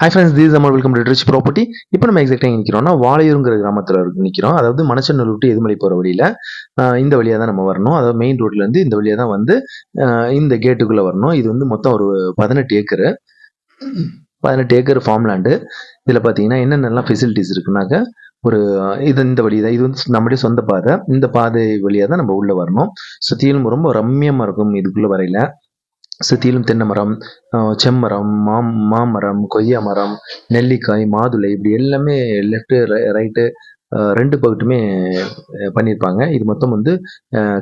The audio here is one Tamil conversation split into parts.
Hi friends these amount welcome to rich property இப்போ நம்ம எக்ஸாக்டாக நிற்கிறோம்னா வாழையூருங்கிற கிராமத்தில் நிற்கிறோம் அதாவது மணச்சநல்லூர் விட்டு எதுமலை போகிற வழியில் இந்த வழியாக தான் நம்ம வரணும். அதாவது மெயின் ரோட்லேருந்து இந்த வழியாக தான் வந்து இந்த கேட்டுக்குள்ளே வரணும். இது வந்து மொத்தம் ஒரு பதினெட்டு ஏக்கரு. பதினெட்டு ஏக்கர் ஃபார்ம் லேண்டு இதில் பார்த்தீங்கன்னா என்னென்னலாம் ஃபெசிலிட்டிஸ் இருக்குனாக்க ஒரு இது இந்த வழி தான் இது வந்து நம்முடைய சொந்த பாதை. இந்த பாதை வழியாக தான் நம்ம உள்ளே வரணும். சுற்றிலும் ரொம்ப ரம்மியமாக இருக்கும் இதுக்குள்ளே வரையில. சுற்றிலும் தென்னை மரம் செம்மரம் மாம் மாமரம் கொய்யா மரம் நெல்லிக்காய் மாதுளை இப்படி எல்லாமே லெஃப்ட்டு ரைட்டு ரெண்டு பக்கட்டுமே பண்ணியிருப்பாங்க. இது மொத்தம் வந்து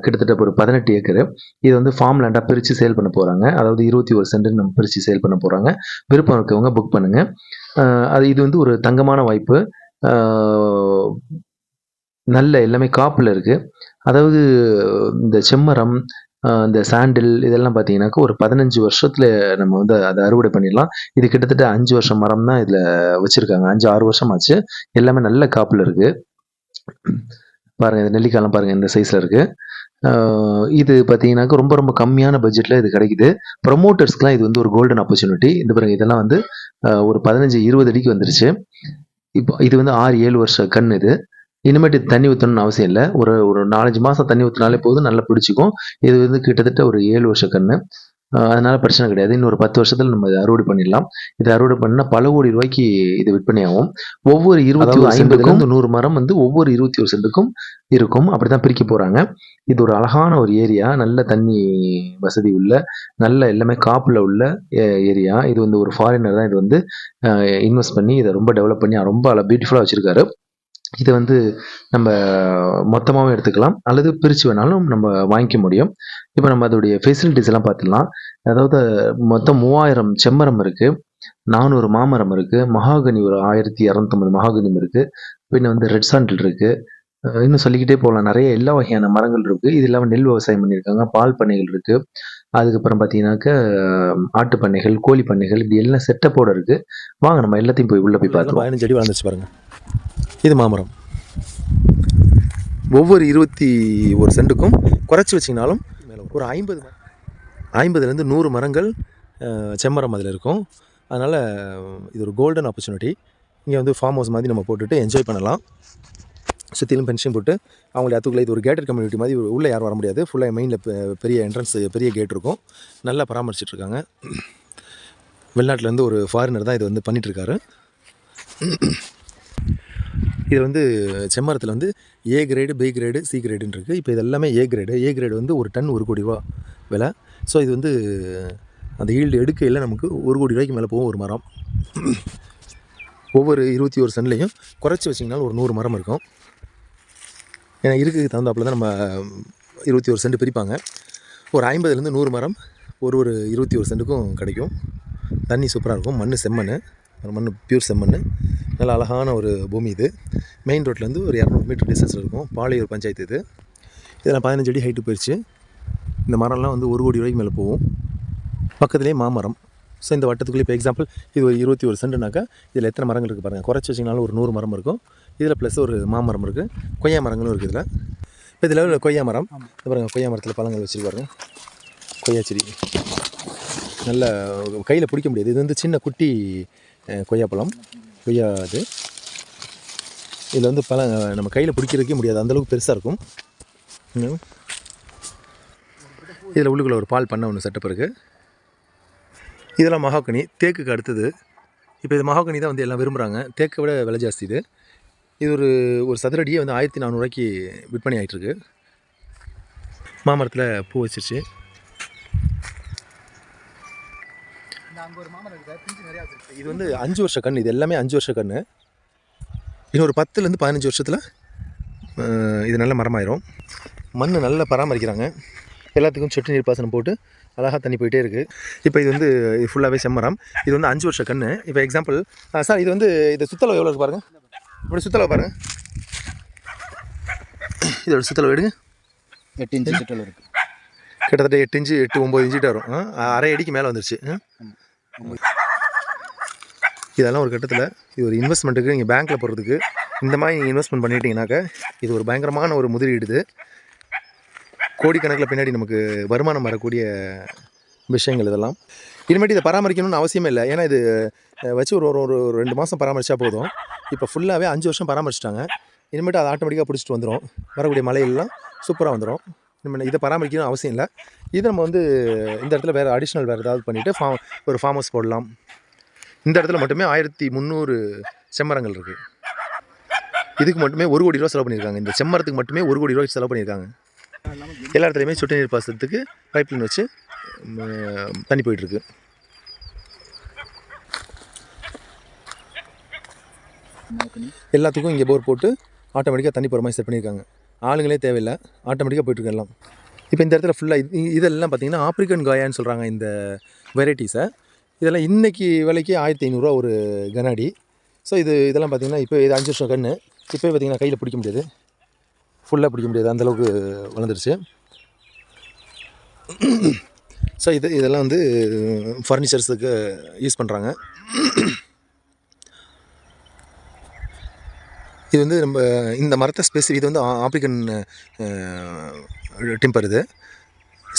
கிட்டத்தட்ட ஒரு பதினெட்டு ஏக்கரு. இது வந்து ஃபார்ம் லேண்டாக பிரித்து சேல் பண்ண போகிறாங்க அதாவது இருபத்தி ஒரு சென்ட் நம்ம பிரித்து சேல் பண்ண போகிறாங்க விருப்பம் இருக்கவங்க புக் பண்ணுங்கள் அது இது வந்து ஒரு தங்கமான வாய்ப்பு. நல்ல எல்லாமே காப்பில் இருக்குது அதாவது இந்த செம்மரம் இந்த சாண்டில் இதெல்லாம் பார்த்தீங்கன்னாக்கா ஒரு பதினஞ்சு வருஷத்தில் நம்ம வந்து அதை அறுவடை பண்ணிடலாம். இது கிட்டத்தட்ட அஞ்சு வருஷம் மரம் தான் இதில் வச்சுருக்காங்க. அஞ்சு ஆறு வருஷம் ஆச்சு எல்லாமே நல்ல காப்பில் இருக்குது பாருங்கள் இந்த நெல்லிக்காலம் பாருங்கள் இந்த சைஸில் இருக்குது இது பார்த்தீங்கன்னாக்கா ரொம்ப ரொம்ப கம்மியான பட்ஜெட்டில் இது கிடைக்குது. ப்ரொமோட்டர்ஸ்க்குலாம் இது வந்து ஒரு கோல்டன் ஆப்பர்ச்சுனிட்டி இந்த பாருங்க இதெல்லாம் வந்து ஒரு பதினஞ்சு இருபது அடிக்கு வந்துருச்சு. இப்போ இது வந்து ஆறு ஏழு வருஷ கண் இது. இனிமேட்டு தண்ணி ஊற்றணும்னு அவசியம் இல்லை. ஒரு ஒரு நாலஞ்சு மாதம் தண்ணி ஊற்றினாலே போதும் நல்லா பிடிச்சிக்கும். இது வந்து கிட்டத்தட்ட ஒரு ஏழு வருஷ கன்று அதனால பிரச்சனை கிடையாது. இன்னும் ஒரு பத்து வருஷத்துல நம்ம இதை அறுவடை பண்ணிடலாம். இதை அறுவடை பண்ணா பல கோடி ரூபாய்க்கு இது விற்பனை ஆகும். ஒவ்வொரு இருபத்தி ஒரு ஐம்பதுலேருந்து நூறு மரம் வந்து ஒவ்வொரு இருபத்தி ஒரு சென்ட்டுக்கும் இருக்கும். அப்படிதான் பிரிக்க போறாங்க. இது ஒரு அழகான ஒரு ஏரியா. நல்ல தண்ணி வசதி உள்ள நல்ல எல்லாமே காப்புல உள்ள ஏரியா. இது வந்து ஒரு ஃபாரினர் தான் இது வந்து இன்வெஸ்ட் பண்ணி இதை ரொம்ப டெவலப் பண்ணி ரொம்ப பியூட்டிஃபுல்லாக வச்சிருக்காரு. இதை வந்து நம்ம மொத்தமாகவும் எடுத்துக்கலாம். அல்லது பிரித்து வேணாலும் நம்ம வாங்கிக்க முடியும். இப்போ நம்ம அதோடைய ஃபெசிலிட்டிஸ் எல்லாம் பார்த்துடலாம். அதாவது மொத்தம் மூவாயிரம் செம்மரம் இருக்குது நானூறு மாமரம் இருக்குது மகாகனி ஒரு ஆயிரத்தி இரநூத்தம்பது மகாகனி இருக்குது பின்ன வந்து ரெட் சாண்டில் இருக்குது இன்னும் சொல்லிக்கிட்டே போகலாம். நிறைய எல்லா வகையான மரங்கள் இருக்குது இது இல்லாமல் நெல் விவசாயம் பண்ணியிருக்காங்க. பால் பண்ணைகள் இருக்குது அதுக்கப்புறம் பார்த்தீங்கன்னாக்க ஆட்டு பண்ணைகள் கோழி பண்ணைகள் இப்படி எல்லாம் செட்டப்போட இருக்குது வாங்க நம்ம எல்லாத்தையும் போய் உள்ளே போய் பார்த்துருவோம். பதினஞ்சு அடி வளர்ந்துச்சு பாருங்க. இது மாமரம். ஒவ்வொரு இருபத்தி ஒரு சென்ட்டுக்கும் குறைச்சி வச்சிங்கனாலும் ஒரு ஐம்பது ஐம்பதுலேருந்து நூறு மரங்கள் செம்மரம் அதில் இருக்கும். அதனால் இது ஒரு கோல்டன் ஆப்பர்ச்சுனிட்டி இங்கே வந்து ஃபார்ம் ஹவுஸ் மாதிரி நம்ம போட்டுட்டு என்ஜாய் பண்ணலாம். சுற்றிலும் பென்ஷன் போட்டு அவங்களுடைய அதுக்குள்ளே இது ஒரு கேட்டட் கம்யூனிட்டி மாதிரி உள்ளே யாரும் வர முடியாது. ஃபுல்லாக மெயினில் பெரிய என்ட்ரன்ஸ் பெரிய கேட் இருக்கும். நல்லா பராமரிச்சிட்ருக்காங்க வெளிநாட்டிலேருந்து ஒரு ஃபாரினர் தான் இது வந்து பண்ணிகிட்ருக்காரு இது வந்து செம்மரத்தில் வந்து A grade B grade C கிரேடுன்னு இருக்குது இப்போ இது எல்லாமே ஏ கிரேடு ஏ கிரேடு வந்து ஒரு டன் ஒரு கோடி ரூபா விலை. ஸோ இது வந்து அந்த ஈல்டு எடுக்கையில் நமக்கு ஒரு கோடி ரூபாய்க்கு மேலே போகும் ஒரு மரம். ஒவ்வொரு இருபத்தி ஒரு சன்லேயும் குறைச்சி வச்சிங்கனாலும் ஒரு நூறு மரம் இருக்கும். ஏன்னா இருக்கிறதுக்கு தகுந்தாப்புல தான் நம்ம இருபத்தி ஒரு சென்ட் பிரிப்பாங்க. ஒரு ஐம்பதுலேருந்து நூறு மரம் ஒரு ஒரு இருபத்தி ஒரு சென்ட்டுக்கும் கிடைக்கும். தண்ணி சூப்பராக இருக்கும். மண் செம்மண் மண் பியூர் செம்மண் நல்ல அழகான ஒரு பூமி இது. மெயின் ரோட்லேருந்து ஒரு இரநூறு மீட்டர் டிஸ்டன்ஸில் இருக்கும். பாளையூர் பஞ்சாயத்து இது. இதில் பதினஞ்சு அடி ஹைட்டு போயிடுச்சு இந்த மரம்லாம் வந்து ஒரு கோடி ரூபாய்க்கு மேலே போகும். பக்கத்துலேயே மாமரம். ஸோ இந்த வட்டத்துக்குள்ளே இப்போ எக்ஸாம்பிள் இது ஒரு இருபத்தி ஒரு சென்ட்டுனாக்கா இதில் எத்தனை மரங்கள் இருக்குது பாருங்கள் குறைச்சி வச்சிங்கனாலும் ஒரு நூறு மரம் இருக்கும். இதில் ப்ளஸ் ஒரு மாமரம் இருக்குது கொய்யா மரங்களும் இருக்குது இதில். இப்போ இதில் உள்ள கொய்யா மரம். பாருங்கள் கொய்யா மரத்தில் பழங்கள் வச்சுட்டு பாருங்க. கொய்யா செடி. நல்ல கையில் பிடிக்க முடியாது. இது வந்து சின்ன குட்டி கொய்யாப்பழம் கொய்யா இது இதில் வந்து பழம் நம்ம கையில் பிடிக்கிறதுக்கே முடியாது. அந்தளவுக்கு பெருசாக இருக்கும். இதில் உள்ளுக்குள்ள ஒரு பால் பண்ண ஒன்று செட்டப் இருக்குது இதெல்லாம் மகாகனி. தேக்குக்கு அடுத்தது. இப்போ இது மகாகனி தான் வந்து எல்லாம் விரும்புகிறாங்க தேக்கை விட விலை ஜாஸ்தி இது. இது ஒரு ஒரு சதுரடியே வந்து ஆயிரத்தி நானூறுரூவாய்க்கு விற்பனை ஆகிட்டுருக்கு மாமரத்தில் பூ வச்சிருச்சு. இது வந்து அஞ்சு வருஷ கன்று இது எல்லாமே அஞ்சு வருஷ கன்று இன்னொரு பத்துலேருந்து பதினஞ்சு வருஷத்தில் இது நல்ல மரமாயிரும். மண் நல்லா பராமரிக்கிறாங்க. எல்லாத்துக்கும் சொட்டு நீர் பாசனம் போட்டு அழகாக தண்ணி போயிட்டே இருக்குது இப்போ இது வந்து இது ஃபுல்லாகவே செம்மரம். இது வந்து அஞ்சு வருஷ கன்று இப்போ எக்ஸாம்பிள் சார் இது வந்து இது சுத்தளவு எவ்வளோ இருக்கு பாருங்கள் இப்படி சுத்தளவு பாருங்கள் இதோட சுத்தளவு எடுங்க. எட்டு இன்ச்சு சுற்றல் இருக்குது கிட்டத்தட்ட எட்டு இன்ச்சு எட்டு ஒம்பது இன்ச்சுட்டு வரும். அரை அடிக்கு மேலே வந்துருச்சு? இதெல்லாம் ஒரு கட்டத்தில் இது ஒரு இன்வெஸ்ட்மெண்ட்டுக்கு நீங்கள் பேங்க்கில் போகிறதுக்கு இந்த மாதிரி நீங்கள் இன்வெஸ்ட்மெண்ட் பண்ணிட்டீங்கன்னாக்கா இது ஒரு பயங்கரமான ஒரு முதலீடு இது. கோடிக்கணக்கில் பின்னாடி நமக்கு வருமானம் வரக்கூடிய விஷயங்கள் இதெல்லாம். இனிமேட்டு இதை பராமரிக்கணும்னு அவசியமே இல்லை. ஏன்னா இது வச்சு ஒரு ஒரு ஒரு ரெண்டு மாதம் பராமரித்தா போதும். இப்போ ஃபுல்லாகவே அஞ்சு வருஷம் பராமரிச்சிட்டாங்க. இனிமேட்டு அதை ஆட்டோமேட்டிக்காக பிடிச்சிட்டு வந்துடும் வரக்கூடிய மலையெல்லாம் சூப்பராக வந்துடும் இனிமேல் இதை பராமரிக்கணும் அவசியம் இல்லை. இது நம்ம வந்து இந்த இடத்துல வேறு அடிஷ்னல் வேறு ஏதாவது பண்ணிவிட்டு ஃபார்ம் ஒரு ஃபார்ம் ஹவுஸ் போடலாம். இந்த இடத்துல மட்டுமே ஆயிரத்தி முந்நூறு செம்மரங்கள் இருக்குது இதுக்கு மட்டுமே ஒரு கோடி ரூபா செலவு பண்ணியிருக்காங்க. இந்த செம்மரத்துக்கு மட்டுமே ஒரு கோடி ரூபாய்க்கு செலவு பண்ணியிருக்காங்க. எல்லா இடத்துலையுமே சொட்டு நீர் பாசனத்துக்கு பைப் லைன் வச்சு தண்ணி போயிட்டுருக்கு. எல்லாத்துக்கும் இங்கே போர் போட்டு ஆட்டோமேட்டிக்காக தண்ணி போகிற மாதிரி செட் பண்ணியிருக்காங்க. ஆளுங்களே தேவையில்லை. ஆட்டோமேட்டிக்காக போயிட்டுருக்கு எல்லாம். இப்போ இந்த இடத்துல ஃபுல்லாக இதெல்லாம் பார்த்தீங்கன்னா ஆப்ரிக்கன் காயான்னு சொல்கிறாங்க இந்த வெரைட்டிஸை இதெல்லாம் இன்றைக்கி விலைக்கு ஆயிரத்தி ஐநூறுரூவா ஒரு கனாடி ஸோ இது இதெல்லாம் பார்த்தீங்கன்னா இப்போ இது அஞ்சு வருஷம் கன்று இப்போ பார்த்திங்கன்னா கையில் பிடிக்க முடியாது. ஃபுல்லாக பிடிக்க முடியாது. அந்தளவுக்கு வளர்ந்துருச்சு. ஸோ இது இதெல்லாம் வந்து ஃபர்னிச்சர்ஸுக்கு யூஸ் பண்ணுறாங்க இது வந்து நம்ம இந்த மரத்தை ஸ்பெசிஃபிக் இது வந்து ஆ- ஆப்ரிக்கன் டிம்பர் இது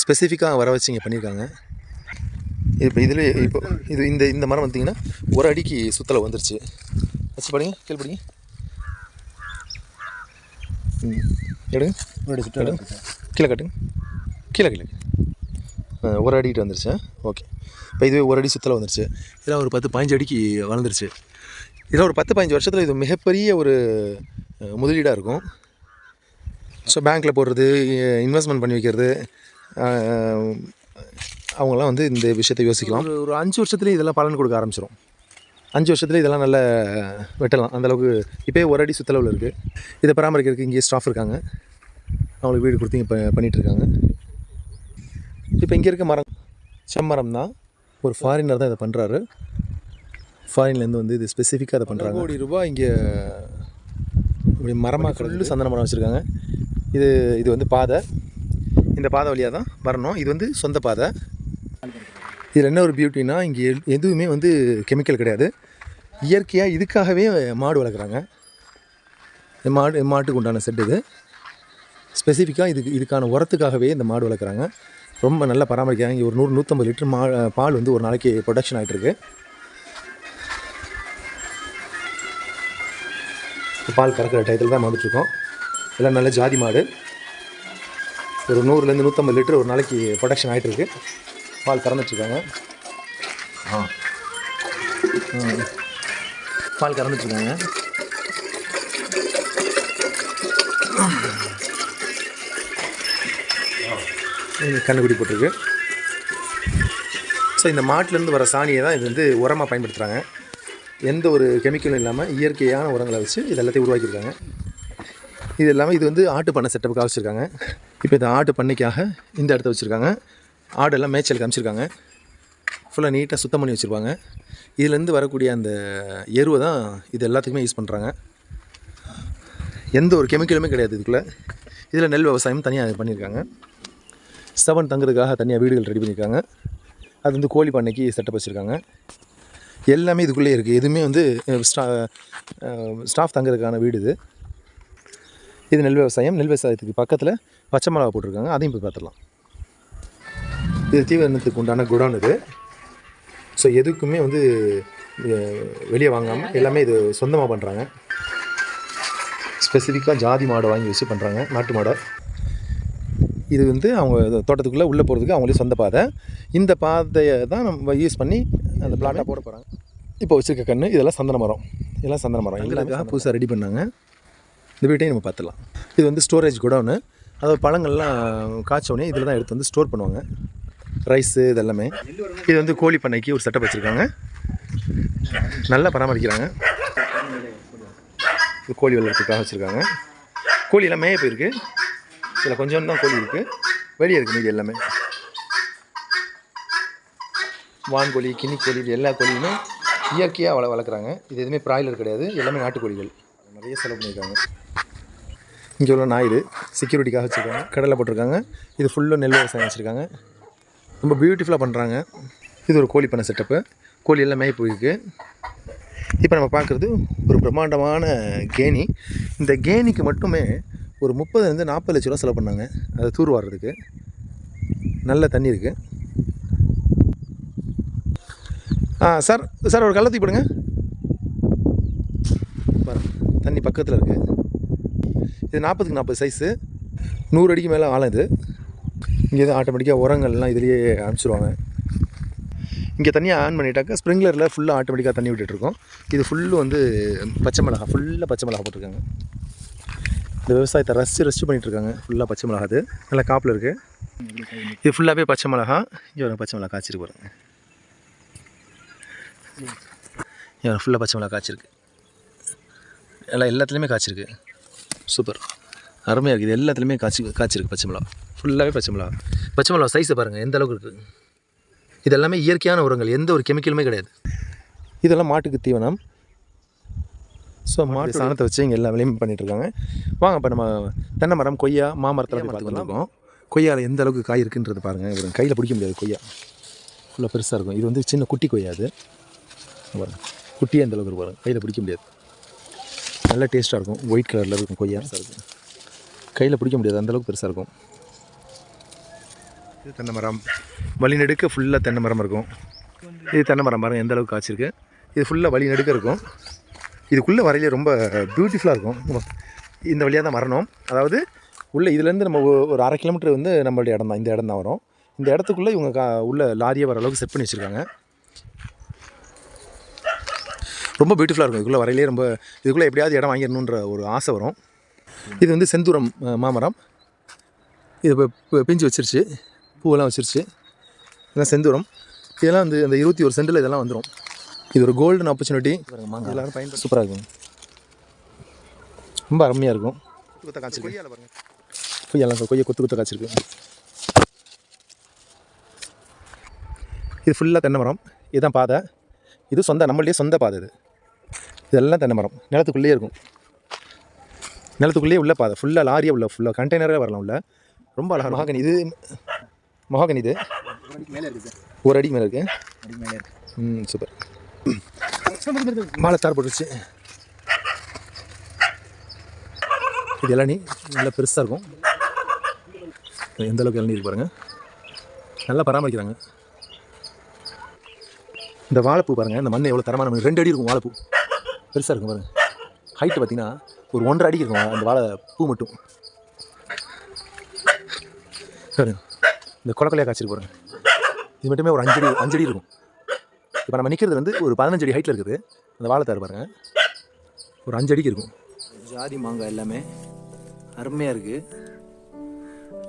ஸ்பெசிஃபிக்காக வர வச்சு இங்கே பண்ணியிருக்காங்க இப்போ இதில் இப்போ இது இந்த இந்த மரம் பார்த்தீங்கன்னா ஒரு அடிக்கு சுத்தலை வந்துருச்சு. வச்சு படிங்க ம் எடுங்க. ஒரு கீழே காட்டுங்க. கீழே கீழே. ஒரு அடிக்கிட்டு வந்துருச்சு. ஓகே. இப்போ இதுவே ஒரு அடி சுத்தல வந்துருச்சு. இதெல்லாம் ஒரு பத்து பதினஞ்சு அடிக்கு வளர்ந்துருச்சு. இதெல்லாம் ஒரு பத்து பதினஞ்சு வருஷத்தில் இது மிகப்பெரிய ஒரு முதலீடாக இருக்கும். ஸோ பேங்க்கில் போடுறது இன்வெஸ்ட்மெண்ட் பண்ணி வைக்கிறது அஹ், அவங்கெல்லாம் வந்து இந்த விஷயத்தை யோசிக்கலாம். ஒரு அஞ்சு வருஷத்துலேயே இதெல்லாம் பலன் கொடுக்க ஆரம்பிச்சிடும் அஞ்சு வருஷத்துல இதெல்லாம் நல்லா வெட்டலாம். அந்தளவுக்கு இப்போயே ஒரு அடி சுத்தளவில் இருக்குது இதை பராமரிக்கிறதுக்கு இங்கே ஸ்டாஃப் இருக்காங்க. அவங்களுக்கு வீடு கொடுத்து இப்போ பண்ணிகிட்ருக்காங்க இப்போ இங்கே இருக்க மரம் செம்மரம் தான். ஒரு ஃபாரினர் தான் இதை பண்ணுறாரு ஃபாரின்லேருந்து வந்து இது ஸ்பெசிஃபிக்காக அதை பண்ணுறாங்க கோடி ரூபாய் இங்கே இப்படி மரமாக ஃபுல்லு சந்தன மரம் வச்சுருக்காங்க. இது இது வந்து பாதை. இந்த பாதை வழியாக தான் வரணும். இது வந்து சொந்த பாதை. இதில் என்ன ஒரு பியூட்டினா இங்கே எதுவுமே வந்து கெமிக்கல் கிடையாது. இயற்கையாக இதுக்காகவே மாடு வளர்க்குறாங்க. மாடு மாட்டுக்கு உண்டான செட் இது. ஸ்பெசிஃபிக்காக இதுக்கு இதுக்கான உரத்துக்காகவே இந்த மாடு வளர்க்குறாங்க. ரொம்ப நல்லா பராமரிக்கிறாங்க. இங்கே ஒரு நூறு நூற்றம்பது லிட்டர் மா பால் வந்து ஒரு நாளைக்கு ப்ரொடக்ஷன் ஆகிட்டுருக்கு பால் கறக்கிற டயத்தில் தான் வந்துட்டுருக்கோம் எல்லாம் நல்ல ஜாதி மாடு. ஒரு நூறுலேருந்து நூற்றம்பது லிட்டர் ஒரு நாளைக்கு ப்ரொடக்ஷன் ஆகிட்டு இருக்கு பால் கறந்துட்டுருக்காங்க ஆ. பால் பால் கறந்துட்டுருக்காங்க கண்ணுக்குடி போட்டிருக்கு. ஸோ இந்த மாட்டிலேருந்து வர சாணியை தான் இது வந்து உரமாக பயன்படுத்துகிறாங்க எந்த ஒரு கெமிக்கலும் இல்லாமல் இயற்கையான உரங்களை வச்சு இது எல்லாத்தையும் உருவாக்கியிருக்காங்க. இது இல்லாமல் இது வந்து ஆட்டு பண்ணை செட்டப்புக்காக வச்சுருக்காங்க. இப்போ இந்த ஆட்டு பண்ணைக்காக இந்த இடத்த வச்சுருக்காங்க. ஆடெல்லாம் மேய்ச்சலுக்கு அமைச்சிருக்காங்க ஃபுல்லாக நீட்டாக சுத்தம் பண்ணி வச்சுருப்பாங்க. இதுலேருந்து வரக்கூடிய அந்த எருவை தான் இது எல்லாத்துக்குமே யூஸ் பண்ணுறாங்க எந்த ஒரு கெமிக்கலுமே கிடையாது இதுக்குள்ளே. இதில் நெல் விவசாயம் தனியாக பண்ணியிருக்காங்க செவன் தங்குறதுக்காக தனியாக வீடுகள் ரெடி பண்ணியிருக்காங்க அது வந்து கோழி பண்ணைக்கு செட்டப் வச்சுருக்காங்க. எல்லாமே இதுக்குள்ளே இருக்குது எதுவுமே வந்து ஸ்டா ஸ்டாஃப் தங்குறதுக்கான வீடு இது. இது நெல் விவசாயம். நெல் விவசாயத்துக்கு பக்கத்தில் பச்சை மிளகா போட்டிருக்காங்க. அதையும் போய் பார்த்துடலாம். இது தீவனத்துக்கு உண்டான குடோன் இது. ஸோ எதுக்குமே வந்து வெளியே வாங்காமல் எல்லாமே இது சொந்தமாக பண்ணுறாங்க ஸ்பெசிஃபிக்காக ஜாதி மாடை வாங்கி வச்சு பண்ணுறாங்க நாட்டு மாடை. இது வந்து அவங்க தோட்டத்துக்குள்ளே உள்ளே போகிறதுக்கு அவங்களே சொந்த பாதை. இந்த பாதையை தான் நம்ம யூஸ் பண்ணி அந்த பிளாட்டாக போட போகிறாங்க இப்போ வச்சுருக்க கன்று இதெல்லாம் சந்தன மரம். இதெல்லாம் சந்தன மரம். எல்லாமே புதுசாக ரெடி பண்ணாங்க. இந்த வீட்டையும் நம்ம பார்த்துடலாம். இது வந்து ஸ்டோரேஜ் குடோனு அதாவது பழங்கள்லாம் காய்ச்சோடனே இதில் தான் எடுத்து வந்து ஸ்டோர் பண்ணுவாங்க. ரைஸு இதெல்லாமே. இது வந்து கோழி பண்ணைக்கு ஒரு செட்டப் வச்சுருக்காங்க. நல்லா பராமரிக்கிறாங்க. இது கோழி வளர்த்துக்காக வச்சுருக்காங்க. கோழி எல்லாம் மேய போயிருக்கு. இதில் கொஞ்சம் தான் கோழி இருக்குது வெளியே இருக்குது மீதி எல்லாமே. வான்கோழி கிண்ணிக்கோழி இது எல்லா கோழியுமே இயற்கையாக வள வளர்க்குறாங்க. இது எதுவுமே ப்ராய்லர் கிடையாது. எல்லாமே நாட்டுக்கோழிகள். நிறைய செலவு பண்ணியிருக்காங்க. இங்கே உள்ள நாயுடு செக்யூரிட்டிக்காக வச்சுருக்காங்க. கடலை போட்டிருக்காங்க. இது ஃபுல்லாக நெல் விவசாயம் வச்சுருக்காங்க. ரொம்ப பியூட்டிஃபுல்லாக பண்ணுறாங்க இது ஒரு கோழி பண்ணை செட்டப்பு கோழி எல்லாம் மேய் போயிருக்கு. இப்போ நம்ம பார்க்குறது ஒரு பிரம்மாண்டமான கேணி. இந்த கேணிக்கு மட்டுமே ஒரு முப்பதுலேருந்து நாற்பது லட்ச ரூபா செலவு பண்ணாங்க. அதை தூர் வாடுறதுக்கு நல்ல தண்ணி இருக்குது ஆ சார் சார் ஒரு கள்ளத்தி போடுங்க. பாரு தண்ணி பக்கத்தில் இருக்குது இது நாற்பதுக்கு நாற்பது சைஸு நூறு அடிக்கு மேலே ஆழம் இது. இங்கே தான் ஆட்டோமேட்டிக்காக உரங்கள்லாம் இதுலேயே அனுப்பிச்சிருவாங்க. இங்கே தண்ணியை ஆன் பண்ணிட்டாக்கா ஸ்ப்ரிங்க்லரில் ஃபுல்லாக ஆட்டோமேட்டிக்காக தண்ணி விட்டுட்ருக்கோம் இது ஃபுல்லு வந்து பச்சை மிளகா ஃபுல்லாக பச்சை மிளகா போட்டிருக்காங்க. இந்த விவசாயத்தை ரசித்து ரசித்து பண்ணிகிட்ருக்காங்க ஃபுல்லாக பச்சை மிளகா அது நல்லா காப்பில் இருக்குது இது ஃபுல்லாகவே பச்சை மிளகா. இங்கே பச்சை மிளகா காய்ச்சிருக்கு பாருங்க. இங்கே ஃபுல்லாக பச்சை மிளகா காய்ச்சிருக்கு. எல்லாம் எல்லாத்துலேயுமே காய்ச்சிருக்கு. சூப்பர். அருமையாக இருக்குது இது எல்லாத்துலேயுமே காய்ச்சி காய்ச்சிருக்கு பச்சை மிளகா. ஃபுல்லாகவே பச்சை மிளகா. பச்சை மிளகா சைஸை பாருங்கள் எந்த அளவுக்கு இருக்குது இது எல்லாமே இயற்கையான உரங்கள். எந்த ஒரு கெமிக்கலுமே கிடையாது. இதெல்லாம் மாட்டுக்கு தீவனம். ஸோ மாட்டு சாணத்தை வச்சு இங்கே எல்லா வேலையும் பண்ணிட்டு இருக்காங்க. வாங்க இப்போ நம்ம தென்னை மரம் கொய்யா மாமரத்தில் பார்த்துருக்கோம் கொய்யாவில் எந்த அளவுக்கு காய் இருக்குன்றது பாருங்கள் இவர் கையில் பிடிக்க முடியாது கொய்யா. ஃபுல்லாக பெருசாக இருக்கும். இது வந்து சின்ன குட்டி கொய்யா அது. பாருங்க. குட்டியே அந்த அளவுக்கு பாருங்க கையில் பிடிக்க முடியாது. நல்ல டேஸ்ட்டாக இருக்கும். ஒயிட் கலரில் இருக்கும் கொய்யா. இருக்கும் கையில் பிடிக்க முடியாது. அந்தளவுக்கு பெருசாக இருக்கும். இது தென்னை மரம். வழி நெடுக்க ஃபுல்லாக தென்னை மரம் இருக்கும். இது தென்னை மரம் பாருங்கள் எந்த அளவுக்கு காய்ச்சிருக்கு. இது ஃபுல்லாக வழி நெடுக்க இருக்கும். இதுக்குள்ளே வரையிலே ரொம்ப பியூட்டிஃபுல்லாக இருக்கும். இந்த வழியாக தான் வரணும். அதாவது உள்ளே இதுலேருந்து நம்ம ஒரு அரை கிலோமீட்டர் வந்து நம்மளுடைய இடம் தான். இந்த இடம் தான் வரும். இந்த இடத்துக்குள்ளே இவங்க கா உள்ள லாரியை வர அளவுக்கு செட் பண்ணி வச்சுருக்காங்க. ரொம்ப பியூட்டிஃபுல்லாக இருக்கும். இதுக்குள்ளே வரையிலே ரொம்ப இதுக்குள்ளே எப்படியாவது இடம் வாங்கிடணுன்ற ஒரு ஆசை வரும். இது வந்து செந்தூரம் மாமரம். இது இப்போ பிஞ்சு வச்சிருச்சு. பூவெல்லாம் வச்சிருச்சு. இதெல்லாம் செந்தூரம். இதெல்லாம் வந்து இந்த இருபத்தி ஒரு சென்டில் இதெல்லாம் வந்துடும் இது ஒரு கோல்டன் ஆப்பர்ச்சுனிட்டி எல்லாரும் பயன்படுத்தி சூப்பராக இருக்கும். ரொம்ப அருமையாக இருக்கும். கொத்த காய்ச்சிருக்கு கொய்யாலாம் கொய்யா கொத்து கொத்த காய்ச்சிருக்கு. இது ஃபுல்லாக தென்னை மரம். இதுதான் பாதை. இது சொந்த நம்மளுடைய சொந்த பாதை இது. இதெல்லாம் தென்னை மரம். நிலத்துக்குள்ளேயே இருக்கும். நிலத்துக்குள்ளேயே உள்ள பாதை. ஃபுல்லாக லாரியே உள்ள ஃபுல்லாக கண்டெய்னரே வரலாம் உள்ள. ரொம்ப அழகாக மகாகனி இது மகாகனி இது? ஒரு அடி மேலே இருக்கு. ம் சூப்பர். மாலை தார் போட்டுருச்சு. இது இளநீ. நல்லா பெருசாக இருக்கும். எந்த அளவுக்கு இளநீ இருக்கு பாருங்க. நல்லா பராமரிக்கிறாங்க. இந்த வாழைப்பூ பாருங்கள் இந்த மண் எவ்வளோ தரமான ரெண்டு அடி இருக்கும் வாழைப்பூ. பெருசாக இருக்கும் பாருங்க. ஹைட்டு பார்த்தீங்கன்னா ஒரு ஒன்றரை அடி இருக்கும். அந்த வாழை பூ மட்டும். பாருங்க. இந்த கொலக்கொலையாக காய்ச்சிருக்கு பாருங்க. இது மட்டுமே ஒரு அஞ்சடி அஞ்சடி இருக்கும். இப்போ நம்ம நிற்கிறது வந்து ஒரு பதினஞ்சு அடி ஹைட்டில் இருக்குது. அந்த வாழைத்தார் பாருங்கள் ஒரு அஞ்சு அடிக்கு இருக்கும். ஜாதி மாங்காய் எல்லாமே அருமையாக இருக்குது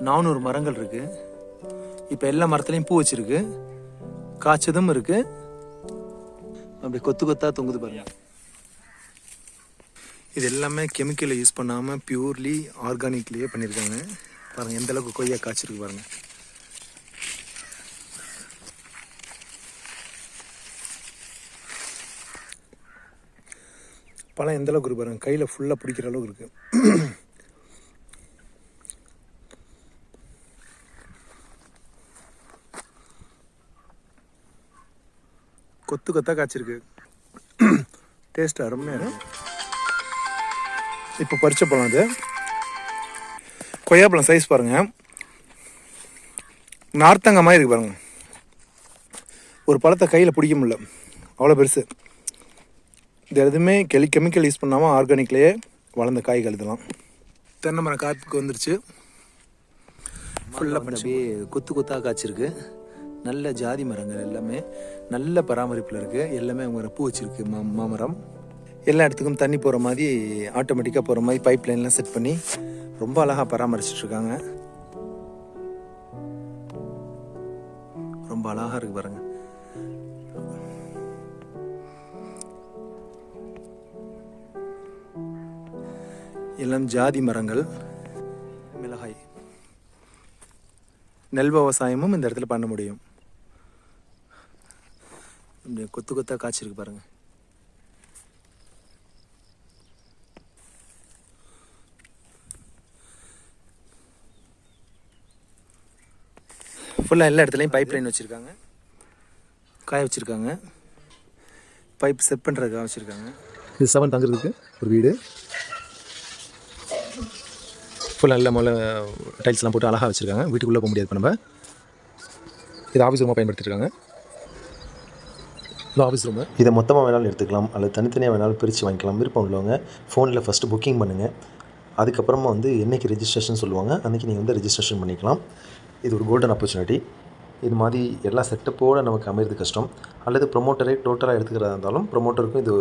நானூறு மரங்கள் இருக்குது இப்போ எல்லா மரத்துலேயும் பூ வச்சுருக்கு. காய்ச்சதும் இருக்குது அப்படி கொத்து கொத்தாக தொங்குது பாருங்க. இது எல்லாமே கெமிக்கலை யூஸ் பண்ணாமல் பியூர்லி ஆர்கானிக்லேயே பண்ணியிருக்காங்க பாருங்கள் எந்த அளவுக்கு கொய்யா காய்ச்சிருக்கு பாருங்கள் பழம் எந்த அளவுக்கு இருக்கு பாருங்கள் கையில் ஃபுல்லாக பிடிக்கிற அளவுக்கு இருக்குது கொத்து கொத்தாக காய்ச்சிருக்கு. டேஸ்ட் அருமையாக இருக்கும் இப்போ பறிச்ச பழம் அது. கொய்யாப்பழம் சைஸ் பாருங்க. நார்த்தங்க மாதிரி இருக்கு பாருங்க. ஒரு பழத்தை கையில் பிடிக்க முடியல. அவ்வளோ பெருசு. இது எதுவுமே கெலி கெமிக்கல் யூஸ் பண்ணாமல் ஆர்கானிக்லேயே வளர்ந்த காய்கள் இதெல்லாம். தென்னை மரம் காற்றுக்கு வந்துருச்சு. ஃபுல்லாக அப்படியே கொத்து கொத்தாக காய்ச்சிருக்கு. நல்ல ஜாதி மரங்கள் எல்லாமே. நல்ல பராமரிப்பில் இருக்குது எல்லாமே அவங்க பூ வச்சுருக்கு மா மாமரம். எல்லா இடத்துக்கும் தண்ணி போகிற மாதிரி ஆட்டோமேட்டிக்காக போகிற மாதிரி பைப் லைன்லாம் செட் பண்ணி ரொம்ப அழகாக பராமரிச்சிட்ருக்காங்க. ரொம்ப அழகாக இருக்குது பாருங்க. எல்லாம் ஜாதி மரங்கள் மிளகாய். நெல் விவசாயமும் இந்த இடத்துல பண்ண முடியும். கொத்து கொத்தாக காய்ச்சிருக்கு பாருங்கள் ஃபுல்லாக எல்லா இடத்துலையும் பைப் லைன் வச்சுருக்காங்க. காய வச்சுருக்காங்க. பைப் செட் பண்ணுறதுக்காக வச்சுருக்காங்க. இது செவன் தங்குறதுக்கு ஒரு வீடு. ஃபுல்லாக நல்ல முதல்ல டைல்ஸ்லாம் போட்டு அழகாக வச்சுருக்காங்க. வீட்டுக்குள்ளே போக முடியாது இப்போ நம்ம. இது ஆஃபீஸ் ரூமாக பயன்படுத்திருக்காங்க. இது ஆஃபீஸ் ரூமு இதை மொத்தமாக வேணாலும் எடுத்துக்கலாம். அல்லது தனித்தனியாக வேணாலும் பிரித்து வாங்கிக்கலாம். விருப்பம் உள்ளவங்க ஃபோனில் ஃபஸ்ட்டு புக்கிங் பண்ணுங்கள் அதுக்கப்புறமா வந்து என்னைக்கு ரெஜிஸ்ட்ரேஷன் சொல்லுவாங்க அன்றைக்கி நீங்கள் வந்து ரெஜிஸ்ட்ரேஷன் பண்ணிக்கலாம். இது ஒரு கோல்டன் ஆப்பர்ச்சுனிட்டி இது மாதிரி எல்லா செட்டப்போடு நமக்கு அமையிறது கஷ்டம். அல்லது ப்ரொமோட்டரே டோட்டலாக எடுத்துக்கிறதா இருந்தாலும் ப்ரொமோட்டருக்கும் இது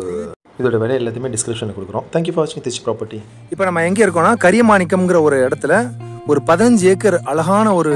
இதோட விலை எல்லாத்தையுமே டிஸ்கிரிப்ஷனில் கொடுக்குறோம். தேங்க்யூ ஃபார் வாட்சிங் திருச்சி ப்ராப்பர்ட்டி இப்போ நம்ம எங்கே இருக்கோம்னா கரியமாணிக்கம்ங்கிற ஒரு இடத்துல ஒரு பதினஞ்சு ஏக்கர் அழகான ஒரு